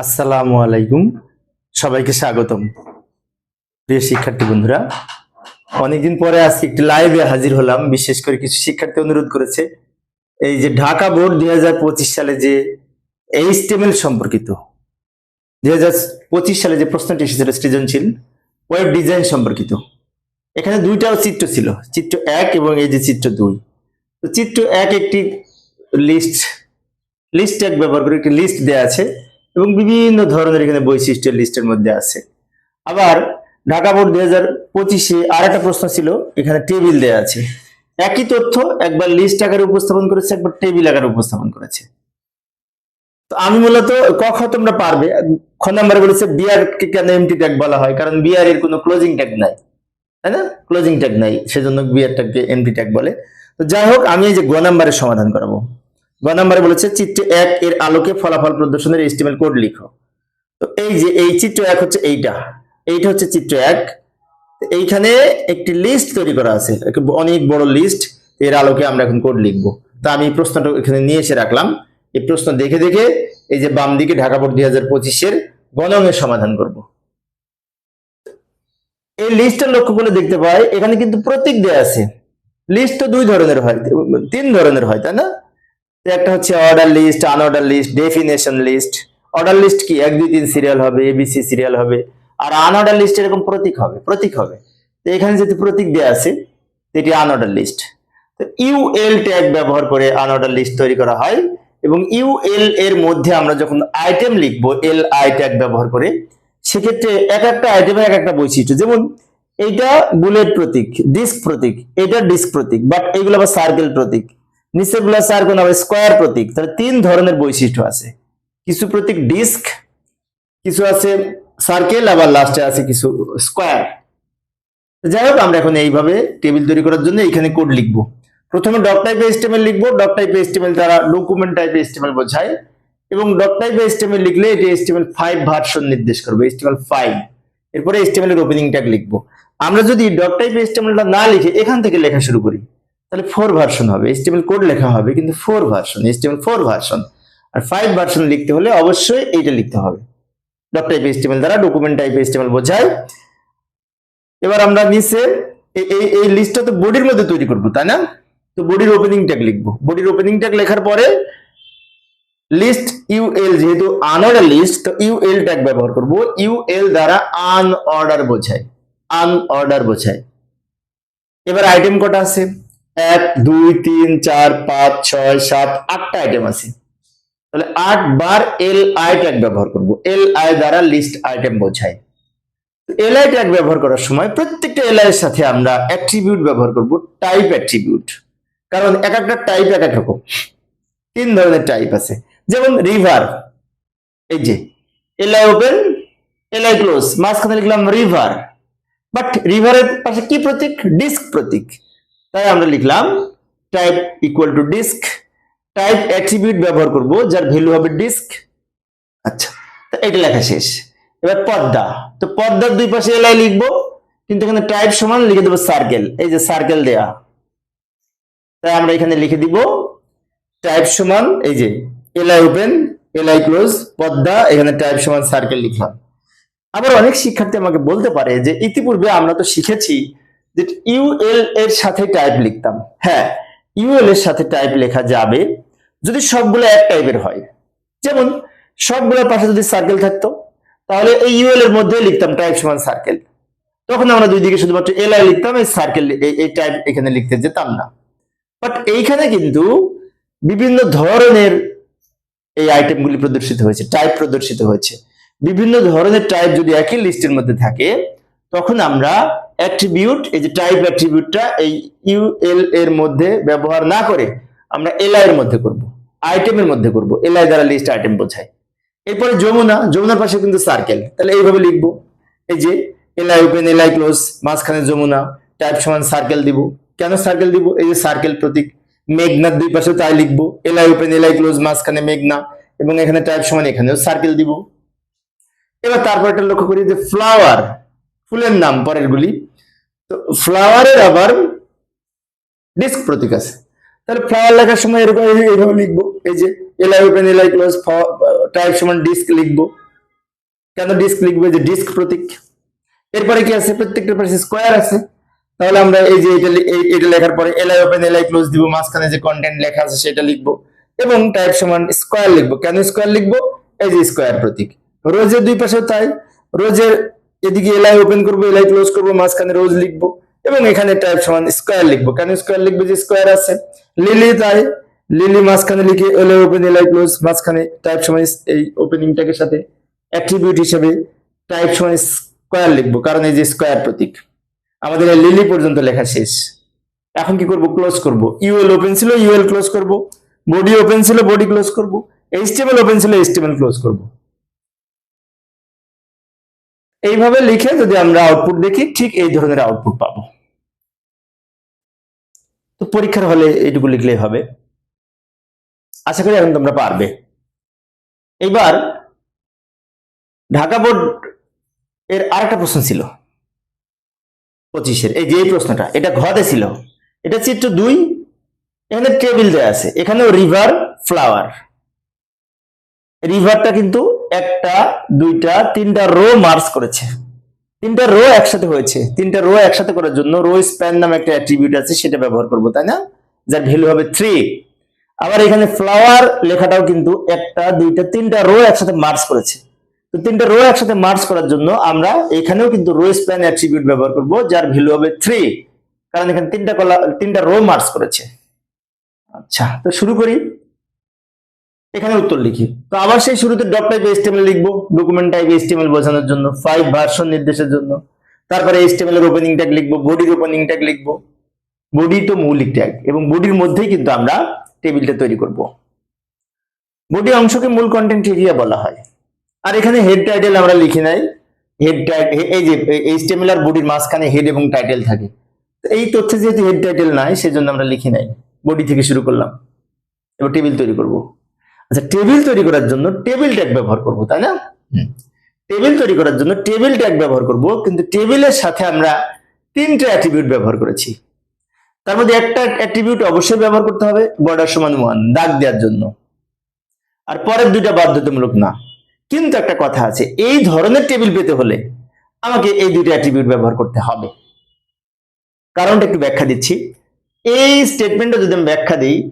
আসসালামু আলাইকুম। সবাইকে স্বাগতম। প্রিয় শিক্ষার্থী বন্ধুরা, অনেকদিন পরে আজকে একটি লাইভে হাজির হলাম। বিশেষ করে কিছু শিক্ষার্থী অনুরোধ করেছে, এই যে ঢাকা বোর্ড দু হাজার পঁচিশ সালে যে এইচটিএমএল সম্পর্কিত দু হাজার পঁচিশ সালে যে প্রশ্নটি এসেছিল সৃজনশীল ওয়েব ডিজাইন সম্পর্কিত, এখানে দুইটাও চিত্র ছিল, চিত্র এক এবং এই যে চিত্র দুই। তো চিত্র এক একটি লিস্ট লিস্ট এক ব্যবহার করে একটি লিস্ট দেওয়া আছে। এবং বিভিন্ন ধরনের এখানে বৈশিষ্ট্য লিস্টের মধ্যে আছে। আবার ঢাকা বোর্ড দুই হাজার পঁচিশে আর একটা প্রশ্ন ছিল, এখানে টেবিল দেওয়া আছে। একই তথ্য একবার লিস্ট আকারে উপস্থাপন করেছে, একবার টেবিল আকারে উপস্থাপন করেছে। তো আমি মূলত ক খ তোমরা পারবে। খ নাম্বারে বলেছে বিআর কে কেন এমটি ট্যাগ বলা হয়? কারণ বিআর এর কোনো ক্লোজিং ট্যাগ নাই। তাই না? ক্লোজিং ট্যাগ নাই, সেজন্য বিআর ট্যাগকে এমটি ট্যাগ বলে। তো যাই হোক, আমি এই যে গ নাম্বারের সমাধান করাবো। গ নাম্বারে বলেছে, চিত্র এক এর আলোকে ফলাফল প্রদর্শনের এস্টিমেল কোড লিখো। তো এই যে, এই চিত্র এক হচ্ছে এইটা। এইটা হচ্ছে চিত্র এক। এইখানে একটি লিস্ট তৈরি করা আছে। অনেক বড় লিস্ট এর আলোকে আমরা এখন কোড তা আমি প্রশ্নটা এখানে নিয়ে এসে রাখলাম। এই প্রশ্ন দেখে দেখে এই যে বাম দিকে ঢাকা বোর্ড দুই হাজার পঁচিশের গণমের সমাধান করব। এই লিস্টটা লক্ষ্য দেখতে পাই, এখানে কিন্তু প্রতীক দেয়া আছে। লিস্ট তো দুই ধরনের হয়, তিন ধরনের হয়, তাই না? একটা হচ্ছে order list unordered list definition list order list কি? এক, দুই, তিন সিরিয়াল হবে এবিসি সিরিয়াল হবে। আর আনঅর্ডার লিস্ট এরকম প্রতীক হবে প্রতীক হবে। তো এখানে যেহেতু প্রতীক দেওয়া আছে এটি আনঅর্ডার লিস্ট তো ইউএল ট্যাগ ব্যবহার করে আনঅর্ডার লিস্ট তৈরি করা হয়। এবং ইউএল এর মধ্যে আমরা যখন আইটেম লিখব এল আই ট্যাগ ব্যবহার করে, সেক্ষেত্রে এক একটা আইটেমের এক একটা বৈশিষ্ট্য। যেমন, এইটা বুলেট প্রতীক ডিস্ক প্রতীক এটা ডিস্ক প্রতীক বাট এইগুলো আবার সার্কেল প্রতীক। নিচেরগুলো সার্কেল আবার স্কোয়ার প্রতীক। তাহলে তিন ধরনের বৈশিষ্ট্য আছে। কিছু প্রতীক ডিস্ক কিছু আছে সার্কেল আবার লাস্টে আছে কিছু স্কোয়ার যাই হোক, আমরা এখন এইভাবে টেবিল তৈরি করার জন্য এইখানে কোড লিখব। প্রথমে ডক টাইপ এস্টিমেল লিখব। ডক টাইপ এস্টিমেল দ্বারা ডকুমেন্ট টাইপ এস্টিমেল বোঝায়। এবং ডক টাইপ এস্টিমেল লিখলে এটি এস্টিমেল ফাইভ ভার্সন নির্দেশ করবে এস্টিমেল ফাইভ এরপরে এস্টিমেল এর ওপেনিং ট্যাগ লিখব। আমরা যদি ডক টাইপ এস্টিমেলটা না লিখে এখান থেকে লেখা শুরু করি তাহলে ফোর ভার্সন হবে। এস্টিমেল কোড লেখা হবে, কিন্তু four version HTML four version আর ফাইভ ভার্সন লিখতে হলে অবশ্যই এইটা লিখতে হবে। ডক টাইপ এস্টিমেল দ্বারা ডকুমেন্ট টাইপ এস্টিমেল বোঝায়। এবার আমরা নিচে এই- এই লিস্টটা তো বডির মধ্যে তৈরি করব, তাই না? তো বডির ওপেনিং ট্যাগ লিখব। বডির ওপেনিং ট্যাগ লেখার পরে লিস্ট ইউএল যেহেতু আনঅর্ডার লিস্ট তো ইউএল ট্যাগ ব্যবহার করব। ইউএল দ্বারা আনঅর্ডার বোঝায়। আনঅর্ডার বোঝায়। এবার আইটেম কটা আছে? এক, দুই, তিন, চার, পাঁচ, ছয়, সাত, আটটা আইটেম আছে। তাহলে আট বার এল আই ট্যাগ ব্যবহার করব। এল আই দ্বারা লিস্ট আইটেম বোঝায়। এল আই ট্যাগ ব্যবহার করার সময় প্রত্যেকটা এল এর সাথে আমরা অ্যাট্রিবিউট ব্যবহার করব টাইপ অ্যাট্রিবিউট কারণ এক একটা টাইপ এক এক রকম। তিন ধরনের টাইপ আছে। যেমন রিভার এই যে L I open L I close মাঝখানে লিখলাম রিভার বাট রিভারের পাশে কি প্রতীক? ডিস্ক প্রতীক। তাই আমরা লিখলাম type equal to disc type attribute ব্যবহার করব, যার ভ্যালু হবে ডিস্ক আচ্ছা তো এটা লেখা শেষ। এবার পদ্মা। তো পদ্মার দুই পাশে এলআই লিখব, কিন্তু এখানে টাইপ সমান লিখে দেবো সার্কেল এই যে সার্কেল দেয়া। তাই আমরা এখানে লিখে দিব টাইপ সমান, এই যে LI open LI close Padma, এখানে টাইপ সমান সার্কেল লিখলাম। আবার অনেক শিক্ষার্থী আমাকে বলতে পারে যে ইতিপূর্বে আমরা তো শিখেছি ইউএল এর সাথে টাইপ লিখতাম। হ্যাঁ ইউএল এর সাথে টাইপ লেখা যাবে যদি সবগুলো এক টাইপের হয়। যেমন, সবগুলোর পাশে যদি সার্কেল থাকতো, তাহলে এই ইউএল এর মধ্যে লিখতাম টাইপ সমান সার্কেল তখন আমরা দুই দিকে শুধুমাত্র এল আই লিখতাম, এই সার্কেল এই টাইপ এখানে লিখতে যেতাম না। বাট এইখানে কিন্তু বিভিন্ন ধরনের এই আইটেমগুলি প্রদর্শিত হয়েছে টাইপ প্রদর্শিত হয়েছে। বিভিন্ন ধরনের টাইপ যদি একই লিস্টের মধ্যে থাকে, তখন আমরা অ্যাট্রিবিউট এই যে টাইপ অ্যাট্রিবিউটটা এই ইউএল এর মধ্যে ব্যবহার না করে আমরা এলআই এর মধ্যে করব আইটেমের মধ্যে করব এলআই দ্বারা লিস্ট আইটেম বোঝায়। এরপরে যমুনা, যমুনার পাশে কিন্তু সার্কেল তাহলে এইভাবে লিখব, এই যে এলআই ওপেন এলআই ক্লোজ মাঝখানে যমুনা টাইপ সমান সার্কেল দিব। কেন সার্কেল দিব? এই যে সার্কেল প্রতীক মেঘনার দুই পাশে তাই লিখব এলআই ওপেন এলআই ক্লোজ মাঝখানে মেঘনা, এবং এখানে টাইপ সমান এখানেও সার্কেল দিব। এবার তারপর একটা লক্ষ্য করি যে ফ্লাওয়ার ফুলের নাম, পরের গুলি। তো ফ্লাওয়ারের আবার ডিস্ক প্রতীক আছে। তাহলে ফ্লাওয়ার লেখার সময় এরকম এই- এইভাবে লিখব। এই যে LI open LI close type সমান ডিস্ক লিখব। কেন ডিস্ক লিখব? যে ডিস্ক প্রতীক। এরপরে কি আছে? প্রত্যেকটার পাশে স্কোয়ার আছে। তাহলে আমরা এই যে এটা এটা লেখার পরে এলাই ওপেন এলআই ক্লোজ দিব, মাঝখানে যে কন্টেন্ট লেখা আছে সেটা লিখব। এবং টাইপ সমান স্কোয়ার লিখব। কেন স্কোয়ার লিখব? এই যে স্কোয়ার প্রতীক। রোজের দুই পাশে তাই। রোজের এদিকে এলআই ওপেন করব, এলআই ক্লোজ করব, মাঝখানে রোজ লিখব এবং এখানে টাইপ সমান স্কোয়ার লিখব। কেন স্কোয়ার লিখব যে স্কোয়ার আছে? লিলি তাই লিলি মাঝখানে লিখে এলআই ওপেন এলআই ক্লোজ মাঝখানে টাইপ সমান এই ওপেনিংটাকে সাথে অ্যাট্রিবিউট হিসেবে টাইপ সমান স্কোয়ার লিখব, কারণ এই যে স্কোয়ার প্রতীক। আমাদের লিলি পর্যন্ত লেখা শেষ। এখন কি করব? ক্লোজ করব। ইউএল ওপেন ছিল ইউএল ক্লোজ করব। বডি ওপেন ছিল বডি ক্লোজ করব। এইচটিএমএল ওপেন ছিল এইচটিএমএল ক্লোজ করব। এইভাবে লিখে যদি আমরা আউটপুট দেখি, ঠিক এই ধরনের আউটপুট পাবো। তো পরীক্ষার হলে এইটুকু লিখলেই হবে। আশা করি এখন তোমরা পারবে। এইবার ঢাকা বোর্ড এর আরেকটা প্রশ্ন ছিল। পঁচিশের, এই যে প্রশ্নটা, এটা ঘতে ছিল। এটা চিত্র দুই, এখানে টেবিল দেয়া আছে। এখানেও রিভার ফ্লাওয়ার রিভারটা কিন্তু একটা, দুইটা, তিনটা রো মার্চ করেছে। তিনটা রো একসাথে হয়েছে। তিনটা রো একসাথে করার জন্য রো স্প্যান নামে একটা অ্যাট্রিবিউট আছে, সেটা ব্যবহার করব, তাই না? যার ভ্যালু হবে থ্রি আবার এখানে ফ্লাওয়ার লেখাটাও কিন্তু একটা, দুইটা, তিনটা রো একসাথে মার্চ করেছে। তো তিনটা রো একসাথে মার্চ করার জন্য আমরা এখানেও কিন্তু রো স্প্যান অ্যাট্রিবিউট ব্যবহার করব, যার ভ্যালু হবে থ্রি কারণ এখানে তিনটা কলা তিনটা রো মার্চ করেছে। আচ্ছা তো শুরু করি। এখানে উত্তর লিখি। তো আবার সেই শুরুতে ডট টাইপ এস্টিমেল লিখব ডকুমেন্ট টাইপ এস্টিমেল বোঝানোর জন্য ফাইভ ভার্সন নির্দেশের জন্য। তারপরে এস্টিমেল এর ওপেনিং ট্যাগ লিখব বডির ওপেনিং ট্যাগ লিখব। বডি তো মৌলিক ট্যাগ এবং বডির মধ্যেই কিন্তু আমরা টেবিলটা তৈরি করব। বডি অংশকে মূল কন্টেন্ট এরিয়া বলা হয়। আর এখানে হেড টাইটেল আমরা লিখি নাই। হেড এই যে এইচটিএমএল আর বডির মাঝখানে হেড এবং টাইটেল থাকে। এই তথ্যে যেহেতু হেড টাইটেল নাই, সেজন্য আমরা লিখি নাই। বডি থেকে শুরু করলাম। এবার টেবিল তৈরি করব। আচ্ছা টেবিল তৈরি করার জন্য টেবিল ট্যাগ ব্যবহার করব তাই না? টেবিল তৈরি করার জন্য টেবিল ট্যাগ ব্যবহার করব কিন্তু টেবিলের সাথে আমরা তিনটা অ্যাট্রিবিউট ব্যবহার করেছি। তার মধ্যে একটা অ্যাট্রিবিউট অবশ্যই ব্যবহার করতে হবে বর্ডার সমান ওয়ান দাগ দেওয়ার জন্য। আর পরের দুইটা বাধ্যতামূলক না। কিন্তু একটা কথা আছে এই ধরনের টেবিল পেতে হলে আমাকে এই দুইটা অ্যাট্রিবিউট ব্যবহার করতে হবে। কারণটা একটু ব্যাখ্যা দিচ্ছি। এই স্টেটমেন্টটা যদি আমি ব্যাখ্যা দিই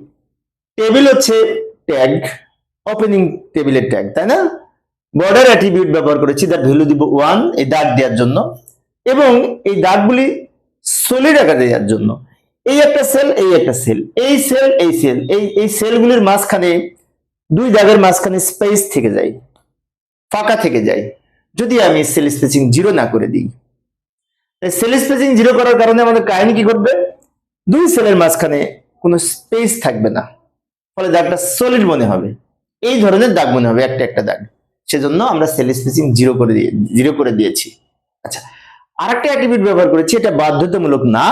টেবিল হচ্ছে ট্যাগ ওপেনিং টেবিলের ট্যাগ তাই না? বর্ডার অ্যাট্রিবিউট ব্যবহার করেছি তার ভ্যালু দিব ওয়ান এই দাগ দেওয়ার জন্য। এবং এই দাগগুলি সলিড আকারে দেওয়ার জন্য। এই একটা সেল এই একটা সেল এই সেল এই সেল এই এই সেলগুলির মাঝখানে, দুই দাগের মাঝখানে স্পেস থেকে যায়, ফাঁকা থেকে যায়। যদি আমি সেল স্পেসিং জিরো না করে দিই সেল স্পেসিং জিরো করার কারণে আমাদের কাহিনী কি ঘটবে? দুই সেলের মাঝখানে কোনো স্পেস থাকবে না। ফলে দাগটা সলিড মনে হবে। এই ধরনের দাগ মনে হবে, একটা একটা দাগ। সেজন্য আমরা সেল স্পেসিং জিরো করে দিয়ে, জিরো করে দিয়েছি। আচ্ছা আরেকটা অ্যাট্রিবিউট ব্যবহার করেছি, এটা বাধ্যতামূলক না।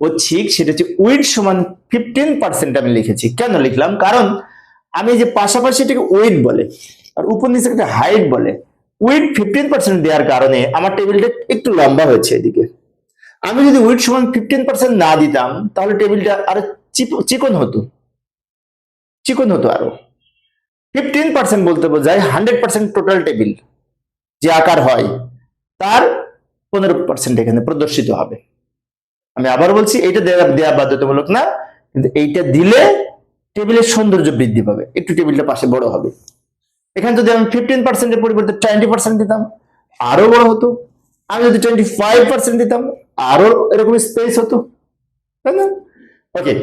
ও ঠিক, সেটা হচ্ছে উইড সমান ফিফটিন পার্সেন্ট আমি লিখেছি। কেন লিখলাম? কারণ আমি যে পাশাপাশি এটাকে ওয়েট বলে, আর উপর নিচে একটা হাইট বলে, উইড ফিফটিন পার্সেন্ট দেওয়ার কারণে আমার টেবিলটা একটু লম্বা হয়েছে এদিকে। আমি যদি উইড সমান ফিফটিন পার্সেন্ট না দিতাম, তাহলে টেবিলটা আরও চিকন হতো। চিকন হতো আরও। ফিফটিন পার্সেন্ট বলতে বোঝায় হান্ড্রেড পার্সেন্ট টোটাল টেবিল যে আকার হয়, তার পনেরো পার্সেন্ট এখানে প্রদর্শিত হবে। আমি আবার বলছি দেওয়া দেওয়া বাধ্যতামূলক না, কিন্তু এইটা দিলে টেবিলের সৌন্দর্য বৃদ্ধি পাবে। একটু টেবিলটা পাশে বড় হবে। এখানে যদি আমি ফিফটিন পার্সেন্টের পরিবর্তে টোয়েন্টি পার্সেন্ট দিতাম, আরও বড় হতো। আমি যদি টোয়েন্টি ফাইভ পার্সেন্ট দিতাম, আরও এরকম স্পেস হতো। তাই না? ওকে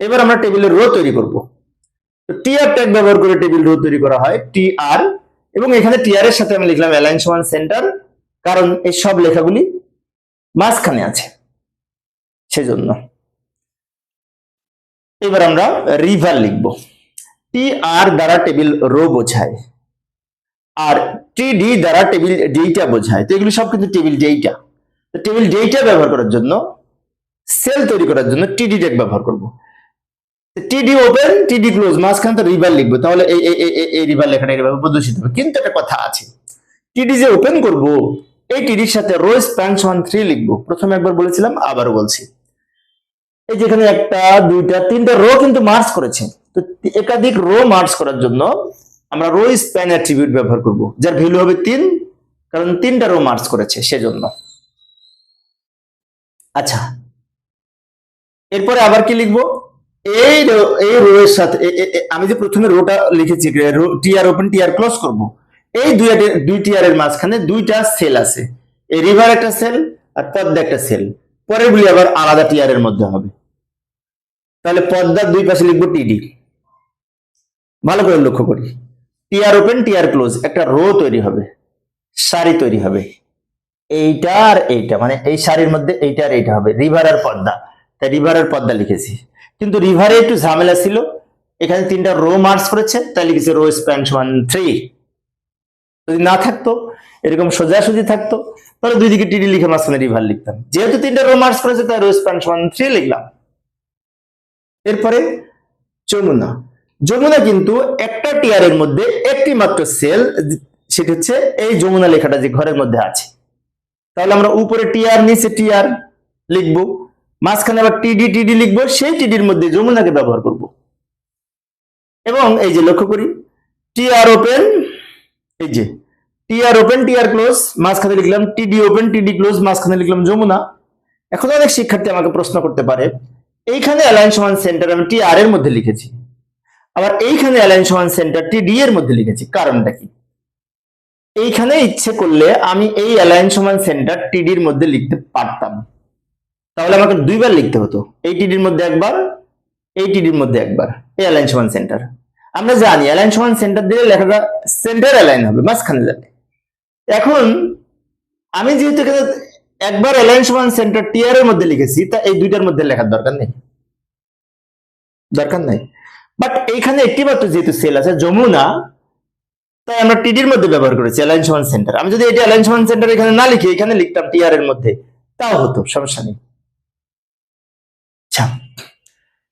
এবার আমরা টেবিলের রো তৈরি করব। টি আর ট্যাগ ব্যবহার করে টেবিল রো তৈরি করা হয় টি আর এবং এখানে টি আর এর সাথে আমি লিখলাম অ্যালাইন সমান সেন্টার কারণ এই সব লেখাগুলি মাঝখানে আছে। সেজন্য। এবার আমরা রিভার লিখব। টি আর দ্বারা টেবিল রো বোঝায়, আর টি ডি দ্বারা টেবিল ডেটা বোঝায়। তো এগুলি সব কিন্তু টেবিল তো টেবিল ডেটা ব্যবহার করার জন্য সেল তৈরি করার জন্য টিডি ট্যাগ ব্যবহার করব। টিডি ওপেন টিডি ক্লোজ মাঝখানে রিভার লিখব। তাহলে এই, এই- এই- এই- রিভার লেখাটা এভাবে প্রদর্শিত হবে কিন্তু একটা কথা আছে। টিডি যে ওপেন করব, এই টিডির সাথে রো স্প্যান সমান থ্রি লিখব। প্রথমে একবার বলেছিলাম, আবারও বলছি। এই যেখানে একটা, দুইটা, তিনটা রো কিন্তু মার্চ করেছে। তো একাধিক রো মার্চ করার জন্য আমরা রো স্প্যান অ্যাট্রিবিউট ব্যবহার করব। যার ভ্যালু হবে তিন, কারণ তিনটা রো মার্চ করেছে সেজন্য। আচ্ছা। এরপরে আবার কি লিখব? এই এই রো এর সাথে আমি যে প্রথমে রোটা লিখেছি টিআর ওপেন টিআর ক্লোজ করব, এই দুই দুই টিআর এর মাঝখানে দুইটা সেল আছে। এই রিভার একটা সেল আর পদ্মা একটা সেল পরের গুলি আবার আলাদা টিআর এর মধ্যে হবে। তাহলে পদ্মার দুই পাশে লিখব টিডি ভালো করে লক্ষ্য করি। টিআর ওপেন টিআর ক্লোজ একটা রো তৈরি হবে, সারি তৈরি হবে। এইটা আর এইটা মানে এই সারির মধ্যে এইটা আর এইটা হবে রিভার আর পদ্মা। তাই রিভার আর পদ্মা লিখেছি। কিন্তু রিভারে একটু ঝামেলা ছিল। এখানে তিনটা রো মার্চ করেছে, তাই লিখেছে রো স্প্যান সমান থ্রি যদি না থাকতো, এরকম সোজাসুজি থাকতো, তাহলে দুই দিকে টিডি লিখে মাঝখানে রিভার লিখতাম। যেহেতু তিনটা রো মার্চ করেছে, তাই রো স্প্যান সমান থ্রি লিখলাম। এরপরে যমুনা। যমুনা কিন্তু একটা টিয়ারের মধ্যে একটি মাত্র সেল সেটা হচ্ছে এই যমুনা লেখাটা যে ঘরের মধ্যে আছে। তাহলে আমরা উপরে টিআর নিচে টিআর লিখব। মাঝখানে আবার টিডি টিডি লিখব, সেই টিডির মধ্যে যমুনাকে ব্যবহার করব। এবং এই যে লক্ষ্য করি টিআর ওপেন এই যে টিআর ওপেন টিআর ক্লোজ মাঝখানে লিখলাম টিডি ওপেন টিডি ক্লোজ মাঝখানে লিখলাম যমুনা। এখন অনেক শিক্ষার্থী আমাকে প্রশ্ন করতে পারে, এইখানে অ্যালাইন সমান সেন্টার আমি টিআর এর মধ্যে লিখেছি, আবার এইখানে অ্যালাইন সমান সেন্টার টিডি এর মধ্যে লিখেছি, কারণটা কি? এইখানে ইচ্ছে করলে আমি এই অ্যালাইন সমান সেন্টার টিডির মধ্যে লিখতে পারতাম। তাহলে আমাকে দুইবার লিখতে হতো। এই টিডির মধ্যে একবার এই টিডির মধ্যে একবার। এই অ্যালাইন সমান সেন্টার আমরা জানি অ্যালাইন সমান সেন্টার দিলে লেখাটা সেন্টার অ্যালাইন হবে, মাঝখানে যাবে। এখন আমি যেহেতু এখানে একবার অ্যালাইন সমান সেন্টার টিআর এর মধ্যে লিখেছি, তা এই দুইটার মধ্যে লেখার দরকার নেই। দরকার নাই। বাট এইখানে একটি মাত্র যেহেতু সেল আছে, যমুনা, তাই আমরা টিডির মধ্যে ব্যবহার করেছি অ্যালাইন সমান সেন্টার আমি যদি এটা অ্যালাইন সমান সেন্টার এখানে না লিখি, এখানে লিখতাম টিআর এর মধ্যে, তাও হতো, সমস্যা নেই। আচ্ছা।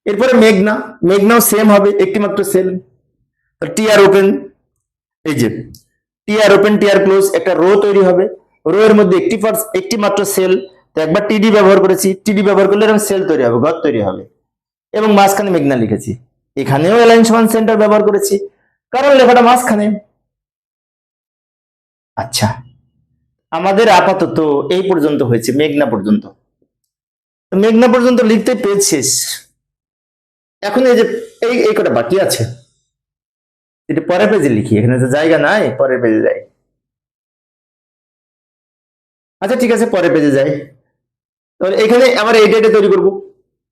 এরপরে মেঘনা, মেঘনাও সেম হবে একটি মাত্র সেল টিআর ওপেন এই যে টিআর ওপেন টিআর ক্লোজ একটা রো তৈরি হবে। রো এর মধ্যে একটি একটি মাত্র সেল তো একবার টিডি ব্যবহার করেছি টিডি ব্যবহার করলে এরকম সেল তৈরি হবে, ঘর তৈরি হবে। এবং মাঝখানে মেঘনা লিখেছি। এখানেও অ্যালাইন সমান সেন্টার ব্যবহার করেছি। কারণ লেখাটা মাঝখানে। আচ্ছা। আমাদের আপাতত এই পর্যন্ত হয়েছে, মেঘনা পর্যন্ত। মেঘনা পর্যন্ত লিখতে পেয়েছিস এখন এই যে, এই এই কটা বাকি আছে। এটা পরের পেজে লিখি, এখানে তো জায়গা নাই, পরের পেজে যাই। আচ্ছা ঠিক আছে, পরের পেজে যাই। তাহলে এখানে আবার এই এটা তৈরি করব।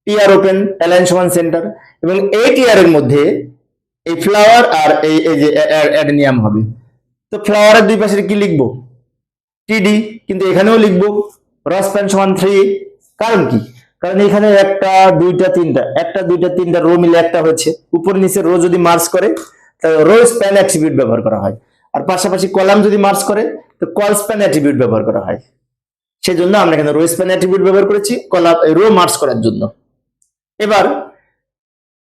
টিআর ওপেন অ্যালাইন সমান সেন্টার এবং এই টিআর এর মধ্যে এই ফ্লাওয়ার আর এই এই যে অ্যাডেনিয়াম হবে। তো ফ্লাওয়ারের দুই পাশে কি লিখব? টিডি কিন্তু এখানেও লিখব। রস প্যান সমান থ্রি কারণ কি? কারণ এখানে একটা, দুইটা, তিনটা। একটা, দুইটা, তিনটা রো মিলে একটা হচ্ছে উপর নিচে রো যদি মার্চ করে, তাহলে রো স্প্যান অ্যাট্রিবিউট ব্যবহার করা হয়। আর পাশাপাশি কলাম যদি মার্চ করে, তো কল স্প্যান অ্যাট্রিবিউট ব্যবহার করা হয়। সেই জন্য আমরা এখানে রো স্প্যান অ্যাট্রিবিউট ব্যবহার করেছি কলাম রো মার্চ করার জন্য। এবার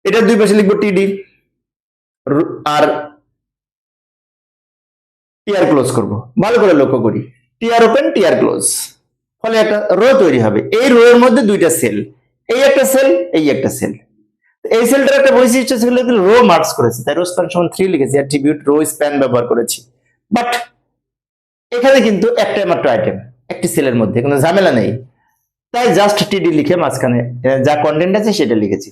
এটার দুই পাশে লিখব টিডি আর টিআর ক্লোজ করব। ভালো করে লক্ষ্য করি। টিআর ওপেন টিআর ক্লোজ ফলে একটা রো তৈরি হবে। এই রো এর মধ্যে দুইটা সেল। এই একটা সেল, এই একটা সেল। এই সেলটার একটা বৈশিষ্ট্য ছিল রো মার্কস করেছে। তাই রো স্প্যান সমান থ্রি লিখেছি, অ্যাট্রিবিউট রো স্প্যান ব্যবহার করেছি। বাট এখানে কিন্তু একটাই মাত্র আইটেম একটি সেলের মধ্যে, কোনো ঝামেলা নেই। তাই জাস্ট টিডি লিখে মাঝখানে যা কন্টেন্ট আছে সেটা লিখেছি।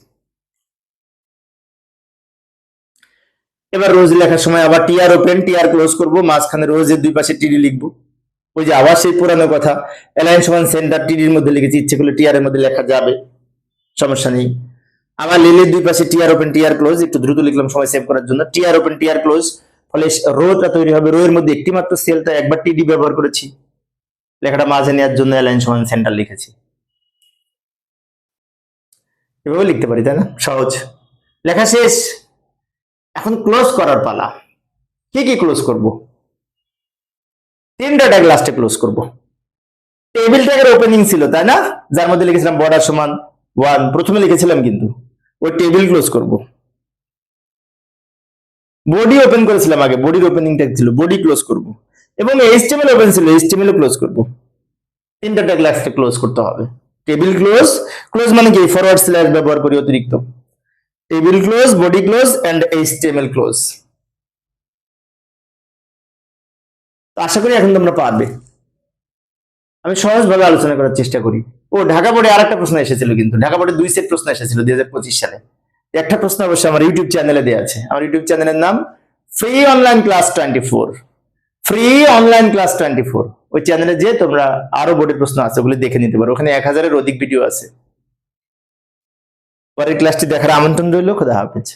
এবার রোজ লেখার সময় আবার টিআর ওপেন টিআর ক্লোজ করব, মাঝখানে রোজের দুই পাশে টিডি লিখব। ওই যে আবার সেই পুরানো কথা। অ্যালাইন সমান সেন্টার টিডির মধ্যে লিখেছি, ইচ্ছে করলে টিআর এর মধ্যে লেখা যাবে, সমস্যা নেই। আবার লিলের দুই পাশে টিআর ওপেন টিআর ক্লোজ একটু দ্রুত লিখলাম সময় সেভ করার জন্য। টিআর ওপেন টিআর ক্লোজ ফলে রোটা তৈরি হবে। রো এর মধ্যে একটি মাত্র সেল তাই একবার টিডি ব্যবহার করেছি। লেখাটা মাঝে নেওয়ার জন্য অ্যালাইন সমান সেন্টার লিখেছি। এভাবে লিখতে পারি, তাই না? সহজ। লেখা শেষ। এখন ক্লোজ করার পালা। কি কি ক্লোজ করব? তিনটা ট্যাগ লাস্টে ক্লোজ করব। টেবিল ট্যাগের ওপেনিং ছিল, তাই না? যার মধ্যে লিখেছিলাম বর্ডার সমান ওয়ান প্রথমে লিখেছিলাম কিন্তু, ওই টেবিল ক্লোজ করব। বডি ওপেন করেছিলাম আগে বডির ওপেনিং ট্যাগ ছিল বডি ক্লোজ করব। এবং এইচটিএমএল ওপেন ছিল এইচটিএমএল ক্লোজ করব। তিনটা ট্যাগ লাস্টে ক্লোজ করতে হবে। টেবিল ক্লোজ ক্লোজ মানে কি? ফরওয়ার্ড স্ল্যাশ ব্যবহার করি অতিরিক্ত। Table close body close and HTML close তো আশা করি এখন তোমরা পারবে। আমি সহজভাবে আলোচনা করার চেষ্টা করি। ও, ঢাকা বোর্ডে আর একটা প্রশ্ন এসেছিল কিন্তু। ঢাকা বোর্ডে দুই সেট প্রশ্ন এসেছিল দুই হাজার পঁচিশ সালে। একটা প্রশ্ন অবশ্যই আমার ইউটিউব চ্যানেলে দেওয়া আছে। আমার ইউটিউব চ্যানেলের নাম free online class twenty four free online class twenty four ওই চ্যানেলে যে তোমরা আরও বোর্ডের প্রশ্ন আছে ওগুলো দেখে নিতে পারো। ওখানে এক হাজারের অধিক ভিডিও আছে। পরের ক্লাসটি দেখার আমন্ত্রণ রইল। খোদা হাফেজ।